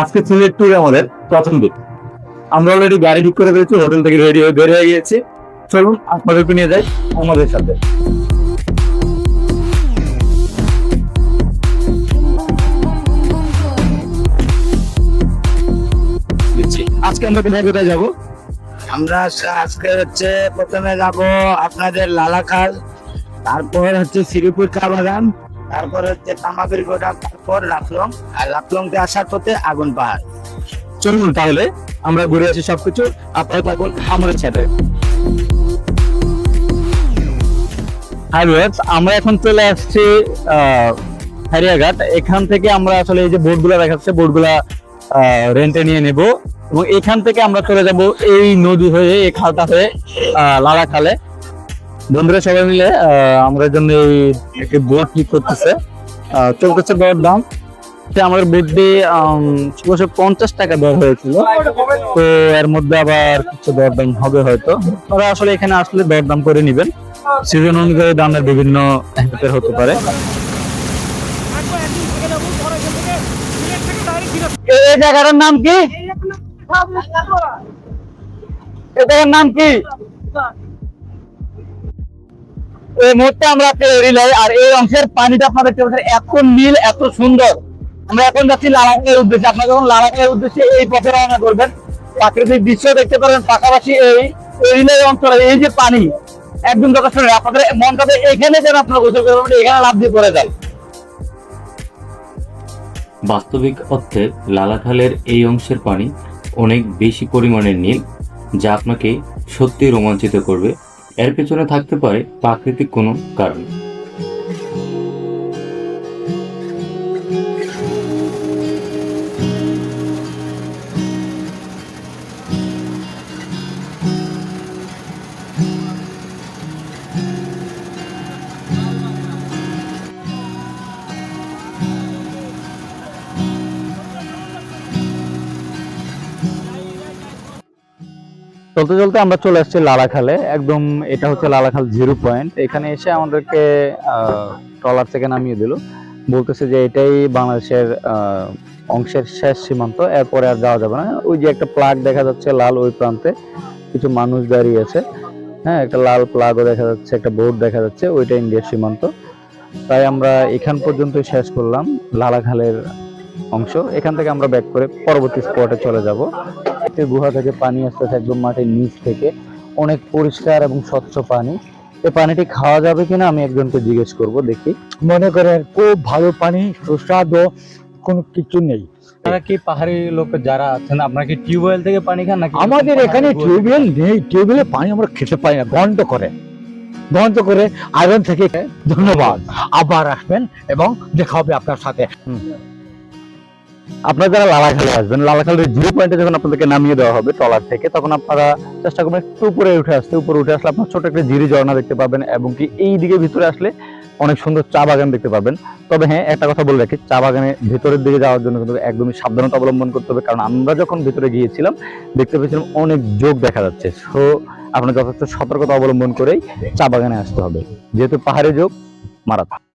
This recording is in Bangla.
আজকে সিলেট ট্যুরে আমাদের প্রথম দিন। আমরা অলরেডি গাড়ি ঠিক করে ফেলেছি হোটেল থেকে রেডি হয়ে বের হয়ে গিয়েছি। চলুন, আপনাদেরকে নিয়ে যাই আমাদের সাথে। আজকে আমরা কোথায় কোথায় যাব? আমরা আজকে হচ্ছে প্রথমে যাব আপনাদের লালাখাল, তারপর হচ্ছে শ্রীপুর চা বাগান তারপর হচ্ছে তারপর লাফলং, আর আসার পথে আগুন পাহাড়। চলুন তাহলে, আমরা ঘুরে আসি সবকিছু। আমাদের সাথে। হাই আমরা এখন চলে আসছি হারিয়াঘাট। এখান থেকে আমরা আসলে এই যে বোটগুলা দেখাচ্ছে, বোটগুলা রেন্টে নিয়ে নেব। এবং এখান থেকে আমরা চলে যাব এই নদী হয়ে, এই খালটা হয়ে লালা খালে বন্ধুরা সবাই মিলে আমাদের জন্য একটি বোর্ড ঠিক করতেছে। চলতেছে দর দাম। আমাদের দিয়ে ছশো পঞ্চাশ টাকা দর হয়েছিল। তো এর মধ্যে আবার কিছু দরদাম হবে হয়তো। ওরা আসলে এখানে আসলে দরদাম করে নিবেন। সিজন অনুযায়ী দামের বিভিন্ন হতে পারে। এই জায়গাটার নাম কি? জায়গার নাম কি? এই মুহূর্তে আমরা রিলাই আর এই অংশের পানিটা আপনারা দেখতে পাচ্ছেন এত নীল, এত সুন্দর। আমরা এখন যাচ্ছি লালাকের উদ্দেশ্যে। আপনারা যখন লালাকের উদ্দেশ্যে এই পথে রওনা করবেন, প্রাকৃতিক দৃশ্য দেখতে পারেন পাশাপাশি এই রিলাই অঞ্চলে এই যে পানি, একদম যথেষ্ট নয়। আপনাদের মনটাতে এখানে যেন আপনারা গোসল করবেন এখানে লাভ দিয়ে পড়ে যায় বাস্তবিক অর্থে লালাখালের এই অংশের পানি অনেক বেশি পরিমাণের নীল, যা আপনাকে সত্যি রোমাঞ্চিত করবে। এর পেছনে থাকতে পারে প্রাকৃতিক কোনো কারণ। চলতে চলতে আমরা চলে আসছি লালাখালে। একদম এটা হচ্ছে লালাখাল জিরো পয়েন্ট। এখানে এসে আমাদেরকে ট্রলার থেকে নামিয়ে দিল। বলতেছে যে এটাই বাংলাদেশের অংশের শেষ সীমান্ত। এরপরে আর যাওয়া যাবে না। ওই যে একটা প্লাগ দেখা যাচ্ছে লাল ওই প্রান্তে। কিছু মানুষ দাঁড়িয়ে আছে। হ্যাঁ একটা লাল প্লাগও দেখা যাচ্ছে, একটা বোর্ড দেখা যাচ্ছে। ওইটা ইন্ডিয়ার সীমান্ত। তাই আমরা এখান পর্যন্ত শেষ করলাম লালাখালের অংশ। এখান থেকে আমরা ব্যাক করে পরবর্তী স্পটে চলে যাব। একটি গুহা থেকে পানি আসতেছে একদম মাটির নিচ থেকে। অনেক পরিষ্কার এবং স্বচ্ছ পানি। এই পানিটি খাওয়া যাবে কিনা আমি একজনকে জিজ্ঞেস করব দেখি। মনে করেন খুব ভালো পানি সুস্বাদু কোনো কিছু নেই। আপনারা কি পাহাড়ি লোক যারা আছেন আপনারা কি টিউবওয়েল থেকে পানি খান নাকি? আমাদের এখানে টিউবওয়েল নেই। টিউবওয়েলে পানি আমরা খেতে পাই না। গন্ধ করে। গন্ধ করে আয়রন থেকে। ধন্যবাদ। আবার আসবেন এবং দেখা হবে আপনার সাথে। আপনারা যারা লালাখালে আসবেন, লালাখালের জিরো পয়েন্টে যখন আপনাদেরকে নামিয়ে দেওয়া হবে ট্রলার থেকে, তখন আপনারা চেষ্টা করবেন একটু উপরে উঠে আসতে। উপরে উঠে আসলে আপনার ছোট একটা জিরি ঝর্ণা দেখতে পাবেন এবং কি এই দিকে ভিতরে আসলে অনেক সুন্দর চা বাগান দেখতে পাবেন। তবে হ্যাঁ একটা কথা বলে রাখি, চা বাগানের ভিতরের দিকে যাওয়ার জন্য কিন্তু একদমই সাবধানতা অবলম্বন করতে হবে, কারণ আমরা যখন ভিতরে গিয়েছিলাম, দেখতে পেয়েছিলাম অনেক যোগ দেখা যাচ্ছে। সো আপনার যথেষ্ট সতর্কতা অবলম্বন করেই চা বাগানে আসতে হবে। যেহেতু পাহাড়ে যোগ, মারাত্মক।